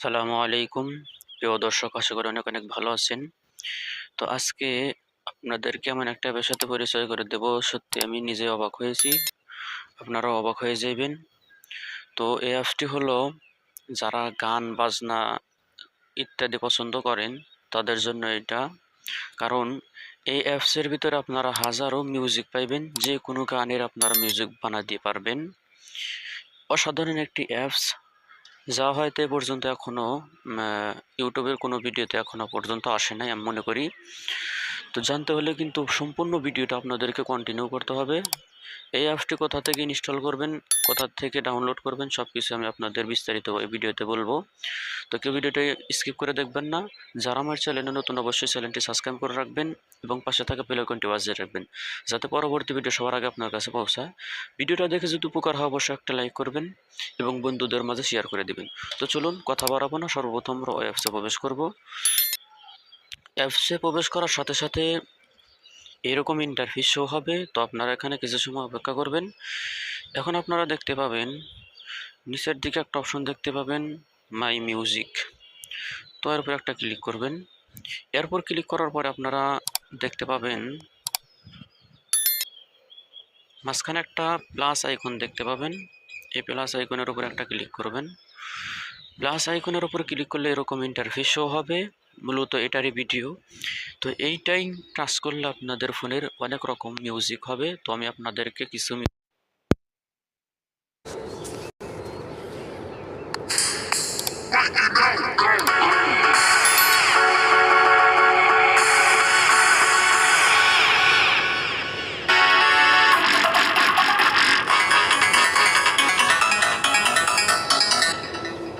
সালামু আলাইকুম। প্রিয় দর্শক, আশা করি অনেক অনেক ভালো আছেন। তো আজকে আপনাদেরকে এমন একটা সাথে পরিচয় করে দেব। সত্যি আমি নিজে অবাক হয়েছি। আপনারাও অবাক হয়ে যাবেন। তো এই অ্যাপসটি হলো, যারা গান, বাজনা ইত্যাদি পছন্দ করেন, তাদের জন্য এটা। কারণ এই অ্যাপসের ভিতরে আপনারা হাজারো মিউজিক পাইবেন। যে কোনো গানের আপনারা মিউজিক বানাতে পারবেন। অসাধারণ একটি অ্যাপস। যা হয়তো এ পর্যন্ত এখনও ইউটিউবের কোনো ভিডিওতে এখনও পর্যন্ত আসে নাই, আমি মনে করি। তো জানতে হলে কিন্তু সম্পূর্ণ ভিডিওটা আপনাদেরকে কন্টিনিউ করতে হবে। এই অ্যাপসটি কোথা থেকে ইনস্টল করবেন, কোথা থেকে ডাউনলোড করবেন সব কিছু আমি আপনাদের বিস্তারিত এই ভিডিওতে বলব। তো কেউ ভিডিওটি স্কিপ করে দেখবেন না। যারা আমার চ্যানেলে নতুন, অবশ্যই চ্যানেলটি সাবস্ক্রাইব করে রাখবেন এবং পাশে থাকা বেল আইকনটি বাজিয়ে রাখবেন, যাতে পরবর্তী ভিডিও সবার আগে আপনার কাছে পৌঁছায়। ভিডিওটা দেখে যদি উপকার হয়, অবশ্যই একটা লাইক করবেন এবং বন্ধুদের মাঝে শেয়ার করে দিবেন। তো চলুন, কথা বাড়াবো না, সর্বপ্রথম ওই অ্যাপসে প্রবেশ করব। অ্যাপসে প্রবেশ করার সাথে সাথে এরকম ইন্টারফেস শো হবে। তো আপনারা এখানে কিছু সময় অপেক্ষা করবেন। এখন আপনারা দেখতে পাবেন, নিচের দিকে একটা অপশন দেখতে পাবেন মাই মিউজিক তো এর উপর একটা ক্লিক করবেন। এরপর ক্লিক করার পরে আপনারা দেখতে পাবেন, মাঝখানে একটা প্লাস আইকন দেখতে পাবেন। এই প্লাস আইকনের উপর একটা ক্লিক করবেন। প্লাস আইকনের উপর ক্লিক করলে এরকম ইন্টারফেস শো হবে। মূলত এটারই ভিডিও তো এইটাই টাচ করলে আপনাদের ফোনের অনেক রকম মিউজিক হবে। তো আমি আপনাদেরকে কিছু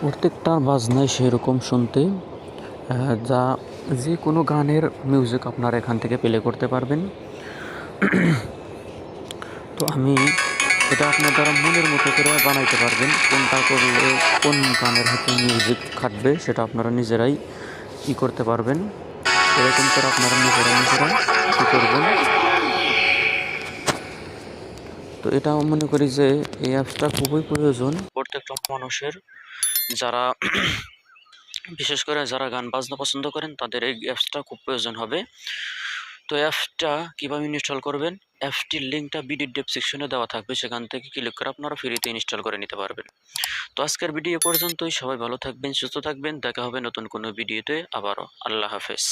প্রত্যেকটা বাজনাই সেরকম শুনতে। যা যে কোনো গানের মিউজিক আপনারা এখান থেকে প্লে করতে পারবেন। তো আমি এটা আপনার দ্বারা মনের মতো করে বানাইতে পারবেন, কোনটা করলে কোন গানের হাতে মিউজিক খাটবে সেটা আপনারা নিজেরাই ই করতে পারবেন। এরকম করে আপনারা নিজেরা নিজেরা কী করবেন। তো এটা মনে করি যে এই অ্যাপসটা খুবই প্রয়োজন। প্রত্যেকটা মানুষের যারা বিশেষ করে যারা গান বাজনা পছন্দ করেন, তাদের এই অ্যাপসটা খুব প্রয়োজন হবে। তো অ্যাপসটা কীভাবে ইনস্টল করবেন? অ্যাপসটির লিঙ্কটা ভিডিও সেকশনে দেওয়া থাকবে। সেখান থেকে ক্লিক করে আপনারা ফ্রিতে ইনস্টল করে নিতে পারবেন। তো আজকের ভিডিও পর্যন্তই। সবাই ভালো থাকবেন, সুস্থ থাকবেন। দেখা হবে নতুন কোনো ভিডিওতে। আবারও আল্লাহ হাফেজ।